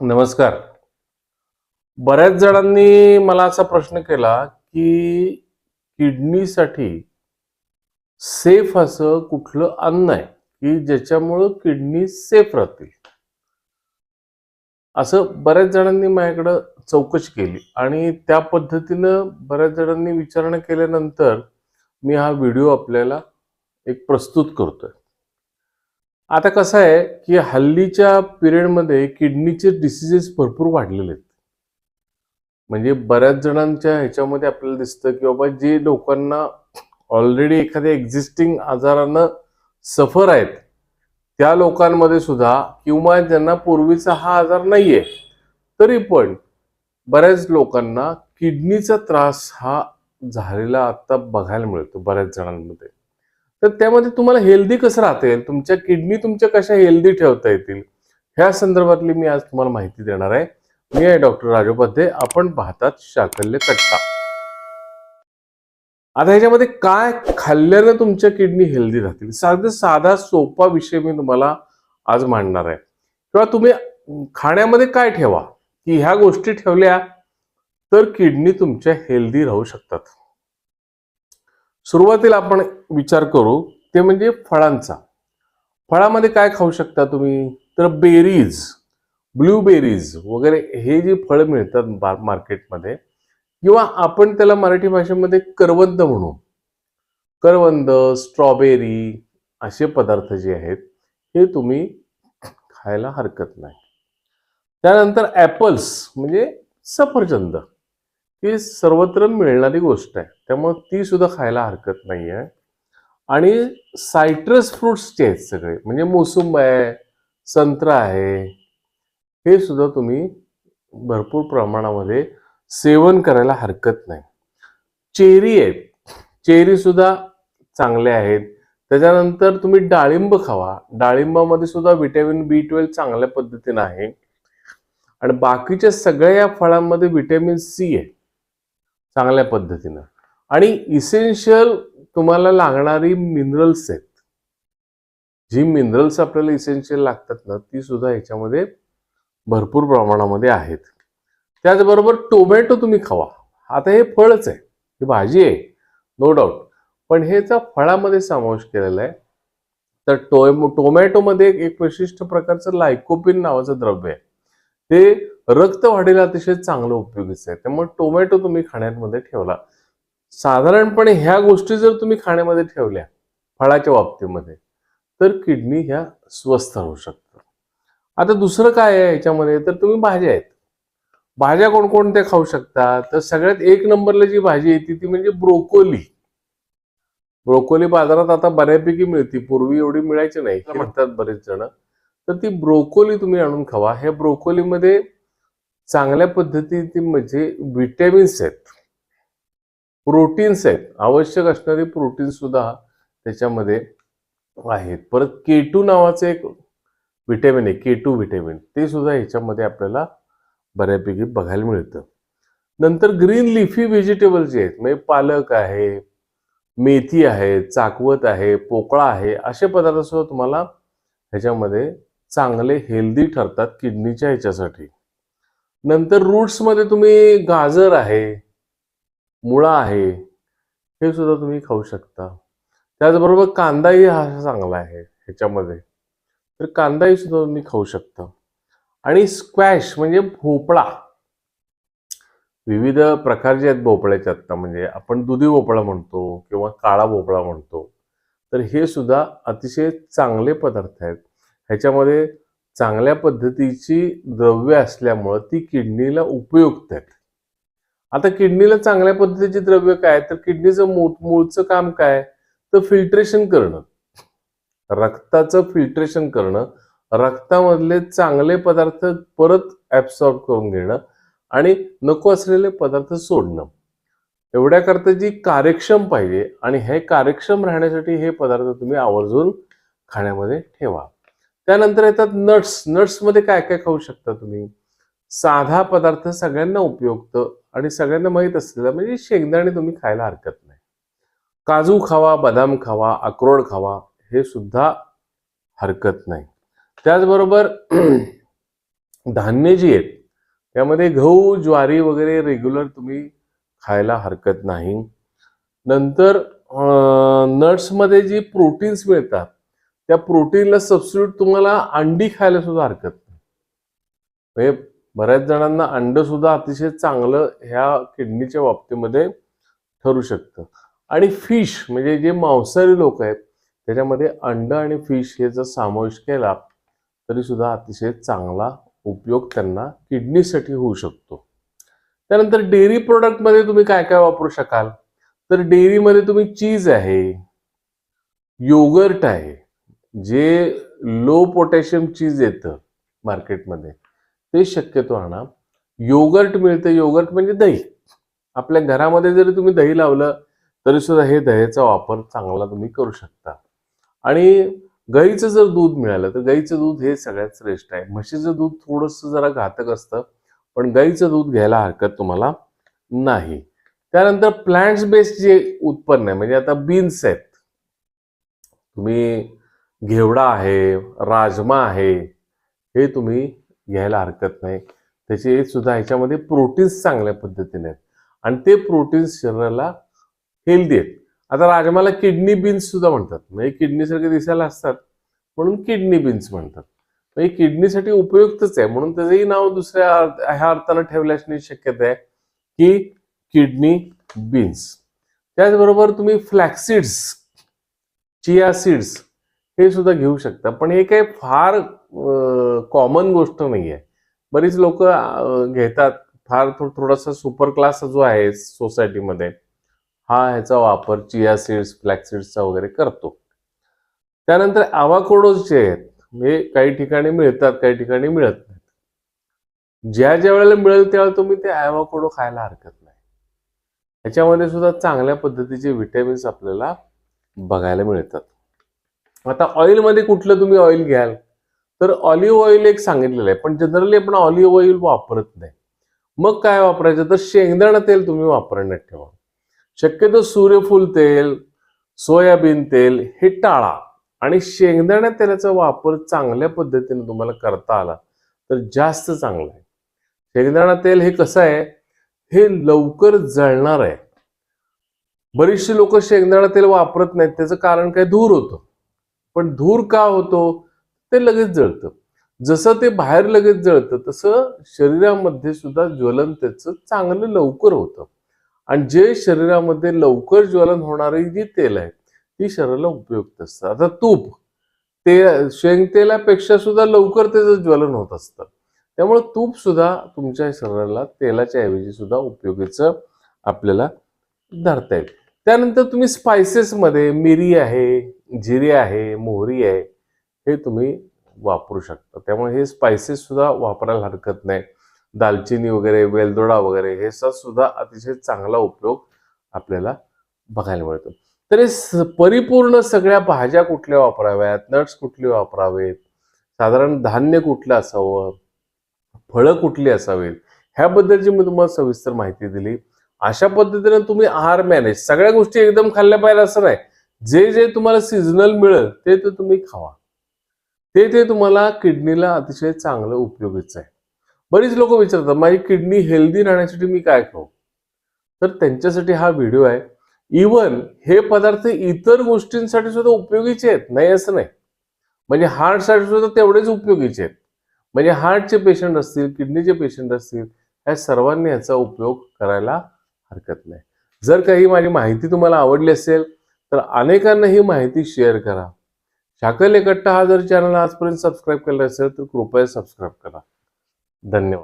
नमस्कार. बऱ्याच जणांनी मला असा प्रश्न केला की किडनीसाठी सेफ असं कुठलं अन्न आहे की ज्याच्यामुळं किडनी सेफ राहतील? असं बऱ्याच जणांनी माझ्याकडं चौकशी केली आणि त्या पद्धतीनं बऱ्याच जणांनी विचारणा केल्यानंतर मी हा व्हिडिओ आपल्याला एक प्रस्तुत करतोय. आता कसं आहे की हल्लीच्या पिरियडमध्ये किडनीचे डिसिजेस भरपूर वाढलेले आहेत. म्हणजे बऱ्याच जणांच्या ह्याच्यामध्ये आपल्याला दिसतं की बाबा जे लोकांना ऑलरेडी एखाद्या एक्झिस्टिंग आजारानं सफर आहेत त्या लोकांमध्ये सुद्धा किंवा ज्यांना पूर्वीचा हा आजार नाहीये तरी पण बऱ्याच लोकांना किडनीचा त्रास हा झालेला आता बघायला मिळतो बऱ्याच जणांमध्ये. तर त्यामध्ये तुम्हाला हेल्दी कसं राहता येईल तुमच्या किडनी तुमच्या कशा हेल्दी ठेवता येतील? ह्या संदर्भातली मी आज तुम्हाला माहिती देणार आहे. मी आहे डॉक्टर राजोपाध्ये आपण पाहतात शाकल्य कट्टा. आता ह्याच्यामध्ये काय खाल्ल्यानं तुमच्या किडनी हेल्दी राहतील? साधा साधा सोपा विषय मी तुम्हाला आज मांडणार आहे. किंवा तुम्ही खाण्यामध्ये काय ठेवा? की ह्या गोष्टी ठेवल्या तर किडनी तुमच्या हेल्दी राहू शकतात. सुरुवातीला आपण विचार करू ते म्हणजे फळांचा. फळामध्ये काय खाऊ शकता तुम्ही? तर बेरीज ब्लूबेरीज वगैरे हे जे फळं मिळतात बा- मार्केटमध्ये किंवा आपण त्याला मराठी भाषेमध्ये करवंद म्हणू. करवंद स्ट्रॉबेरी असे पदार्थ जे आहेत हे तुम्ही खायला हरकत नाही. त्यानंतर ॲपल्स म्हणजे सफरचंद. ही सर्वत्र मिळणारी गोष्ट आहे. त्यामुळे ती सुद्धा खायला हरकत नाही आहे आणि सायट्रस फ्रुट्सचे आहेत सगळे. म्हणजे मोसुंब आहे संत्रा आहे. हे सुद्धा तुम्ही भरपूर प्रमाणामध्ये सेवन करायला हरकत नाही. चेरी आहेत. चेरी सुद्धा चांगले आहेत. त्याच्यानंतर तुम्ही डाळिंब खावा. डाळिंबामध्ये सुद्धा व्हिटॅमिन बी ट्वेल्व चांगल्या पद्धतीनं आहे. आणि बाकीच्या सगळ्या या फळांमध्ये व्हिटॅमिन सी आहे. चांगल्या पद्धतीनं. आणि इसेन्शियल तुम्हाला लागणारी मिनरल्स आहेत. जी मिनरल्स आपल्याला इसेन्शियल लागतात ना ती सुद्धा ह्याच्यामध्ये भरपूर प्रमाणामध्ये आहेत. त्याचबरोबर टोमॅटो तुम्ही खावा. आता हे फळच आहे. ही भाजी आहे. नो डाऊट पण ह्याचा फळामध्ये समावेश केलेला आहे. तर टोमॅटोमध्ये एक- एक विशिष्ट प्रकारचं लायकोपिन नावाचं द्रव्य आहे. ते रक्त वाढीला अतिशय चांगलं उपयोगीचं आहे. त्यामुळे टोमॅटो तुम्ही खाण्यामध्ये ठेवला. साधारणपणे ह्या गोष्टी जर तुम्ही खाण्यामध्ये ठेवल्या फळाच्या बाबतीमध्ये तर किडनी ह्या स्वस्थ राहू शकतात आता दुसरं काय आहे ह्याच्यामध्ये तर तुम्ही भाज्या आहेत. भाज्या कोणकोणत्या खाऊ शकता? तर सगळ्यात एक नंबरला जी भाजी येते ती म्हणजे ब्रोकोली. ब्रोकोली बाजारात आता बऱ्यापैकी मिळते. पूर्वी एवढी मिळायची नाही. म्हणतात बरेच जण. तर ती ब्रोकोली तुम्ही आणून खावा. ह्या ब्रोकोलीमध्ये चांगल्या पद्धतीने म्हणजे विटॅमिन्स आहेत. प्रोटीन्स आहेत. आवश्यक असणारे प्रोटीन सुद्धा त्याच्यामध्ये आहेत. परत केटू नावाचं एक विटॅमिन आहे. K two vitamin. ते सुद्धा ह्याच्यामध्ये आपल्याला बऱ्यापैकी बघायला मिळतं. नंतर ग्रीन लिफी व्हेजिटेबल जे आहेत म्हणजे पालक आहे मेथी आहे चाकवत आहे पोकळा आहे असे पदार्थ सुद्धा तुम्हाला ह्याच्यामध्ये चांगले हेल्दी ठरतात किडनीच्या ह्याच्यासाठी. नंतर रूट्समध्ये तुम्ही गाजर आहे मुळा आहे हे सुद्धा तुम्ही खाऊ शकता. त्याचबरोबर कांदाही हा चांगला आहे ह्याच्यामध्ये. तर कांदाही सुद्धा तुम्ही खाऊ शकता. आणि स्क्वॅश म्हणजे भोपळा. विविध प्रकारचे आहेत भोपळ्याचे आत्ता म्हणजे आपण दुधी भोपळा म्हणतो किंवा काळा भोपळा म्हणतो. तर हे सुद्धा अतिशय चांगले पदार्थ आहेत. ह्याच्यामध्ये चांगल्या पद्धतीची द्रव्य असल्यामुळं ती किडनीला उपयुक्त आहेत. आता किडनीला चांगल्या पद्धतीची द्रव्य काय? तर किडनीचं मूळ मूळचं काम काय? तर फिल्ट्रेशन करणं. रक्ताचं फिल्ट्रेशन करणं. रक्तामधले चांगले पदार्थ परत ऍब्सॉर्ब करून घेणं आणि नको असलेले पदार्थ सोडणं. एवढ्याकरता जी कार्यक्षम पाहिजे आणि हे कार्यक्षम राहण्यासाठी हे पदार्थ तुम्ही आवर्जून खाण्यामध्ये ठेवा. त्यानंतर येतात नट्स नट्समध्ये काय काय खाऊ शकता तुम्ही? साधा पदार्थ सगळ्यांना उपयुक्त आणि सगळ्यांना माहीत असलेला म्हणजे शेंगदाणे तुम्ही खायला हरकत नाही. काजू खावा बदाम खावा अक्रोड खावा हे सुद्धा हरकत नाही. त्याचबरोबर धान्य जी आहेत त्यामध्ये गहू ज्वारी वगैरे रेग्युलर तुम्ही खायला हरकत नाही. नंतर नट्समध्ये जी प्रोटीन्स मिळतात त्या प्रोटीनला सबस्टिट्यूट तुम्हाला अंडी खायला सुद्धा हरकत नाही. म्हणजे बऱ्याच जणांना अंड सुद्धा अतिशय चांगलं ह्या किडनीच्या बाबतीमध्ये ठरू शकतं. आणि फिश म्हणजे जे मांसाहारी लोक आहेत त्याच्यामध्ये अंड आणि फिश हे जर समावेश केला तरी सुद्धा अतिशय चांगला उपयोग त्यांना किडनीसाठी होऊ शकतो. त्यानंतर डेअरी प्रोडक्टमध्ये तुम्ही काय काय वापरू शकाल? तर डेअरीमध्ये तुम्ही चीज आहे योगर्ट आहे जे लो पोटॅशियम चीज येतं मार्केटमध्ये ते शक्यतो आणा. योगर्ट मिळतं. योगर्ट म्हणजे दही. आपल्या घरामध्ये जरी तुम्ही दही लावलं तरी सुद्धा हे दह्याचा वापर चांगला तुम्ही करू शकता. आणि गाईचं जर दूध मिळालं तर गाईचं दूध हे सगळ्यात श्रेष्ठ आहे. म्हशीचं दूध थोडंसं जरा घातक असतं पण गाईचं दूध घ्यायला हरकत तुम्हाला नाही. त्यानंतर प्लांट्स बेस्ड जे उत्पन्न आहे म्हणजे आता बीन्स आहेत. तुम्ही घेवडा आहे राजमा आहे हे तुम्ही घ्यायला हरकत नाही. त्याचे सुद्धा ह्याच्यामध्ये प्रोटीन्स चांगल्या पद्धतीने आहेत. आणि ते प्रोटीन्स शरीराला हेल्दी आहेत. आता राजमाला किडनी बीन्स सुद्धा म्हणतात. म्हणजे किडनीसारखे दिसायला असतात म्हणून किडनी बीन्स म्हणतात. म्हणजे किडनीसाठी उपयुक्तच आहे. म्हणून त्याचंही नाव दुसऱ्या अर्थ- ह्या अर्थानं ठेवल्याची शक्यता आहे की किडनी बीन्स त्याचबरोबर तुम्ही फ्लॅक्सिड्स चिया सीड्स हे सुद्धा घेऊ शकता. पण हे काही फार कॉमन गोष्ट नाही आहे बरीच लोक घेतात. फार थो थोडासा सुपर क्लास जो आहे सोसायटीमध्ये हा ह्याचा वापर चिया सीड्स फ्लॅक्स सीड्सचा वगैरे करतो. त्यानंतर आवाकोडोज जे आहेत हे काही ठिकाणी मिळतात काही ठिकाणी मिळत नाहीत. ज्या ज्या वेळेला मिळेल त्यावेळेला तुम्ही ते आवाकोडो खायला हरकत नाही. ह्याच्यामध्ये सुद्धा चांगल्या पद्धतीचे विटॅमिन्स आपल्याला बघायला मिळतात. आता ऑइलमध्ये कुठलं तुम्ही ऑइल घ्याल? तर ऑलिव्ह ऑइल एक सांगितलेलं आहे पण जनरली आपण ऑलिव्ह ऑइल वापरत नाही. मग काय वापरायचं? तर शेंगदाणा तेल तुम्ही वापरण्यात ठेवा. शक्यतो सूर्यफूल तेल सोयाबीन तेल हे टाळा. आणि शेंगदाणा तेलाचा वापर चांगल्या पद्धतीने तुम्हाला करता आला तर जास्त चांगलं आहे. शेंगदाणा तेल हे कसं आहे? हे लवकर जळणार आहे. बरीचशी लोक शेंगदाणा तेल वापरत नाहीत त्याचं कारण काय? दूर होतं. पण धूर का होतो ते लगेच जळतं. जसं ते बाहेर लगेच जळतं तसं शरीरामध्ये सुद्धा ज्वलन त्याचं चांगलं लवकर होतं. आणि जे शरीरामध्ये लवकर ज्वलन होणारी जी तेल आहे ती शरीराला उपयुक्त असतं. आता तूप ते शेंगतेलापेक्षा सुद्धा लवकर त्याचं ज्वलन होत असतं. त्यामुळे तूप सुद्धा तुमच्या शरीराला तेलाच्या ऐवजी सुद्धा उपयोगीचं आपल्याला धरता येईल. त्यानंतर तुम्ही स्पायसेसमध्ये मिरी आहे जिरे आहे मोहरी आहे हे तुम्ही वापरू शकता. त्यामुळे हे स्पायसेस सुद्धा वापरायला हरकत नाही. दालचिनी वगैरे वेलदोडा वगैरे हे सुद्धा अतिशय चांगला उपयोग आपल्याला बघायला मिळतो. तर हे परिपूर्ण सगळ्या भाज्या कुठल्या वापराव्यात? नट्स कुठले वापरावेत? साधारण धान्य कुठलं असावं? फळं कुठली असावीत? ह्याबद्दलची मी तुम्हाला सविस्तर माहिती दिली. अशा पद्धतीने तुम्ही आहार मॅनेज सगळ्या गोष्टी एकदम खाल्ल्या पाहिजे असं नाही. जे जे तुम्हाला सिजनल मिळेल ते ते तुम्ही खावा. ते ते तुम्हाला किडनीला अतिशय चांगलं उपयोगीचं आहे. बरीच लोक विचारतात माझी किडनी हेल्दी राहण्यासाठी मी काय खाऊ? तर त्यांच्यासाठी हा व्हिडिओ आहे. इवन हे पदार्थ इतर गोष्टींसाठी सुद्धा उपयोगीचे आहेत. नाही असं नाही. म्हणजे हार्टसाठी सुद्धा तेवढेच उपयोगीचे आहेत. म्हणजे हार्टचे पेशंट असतील किडनीचे पेशंट असतील ह्या सर्वांनी याचा उपयोग करायला हरकत नाही. जर काही माझी माहिती तुम्हाला आवडली असेल तर अनेकांना ही माहिती शेअर करा. शाकल एकट्टा हा जर चॅनल आजपर्यंत सबस्क्राईब केला असेल तर कृपया सबस्क्राईब करा. धन्यवाद.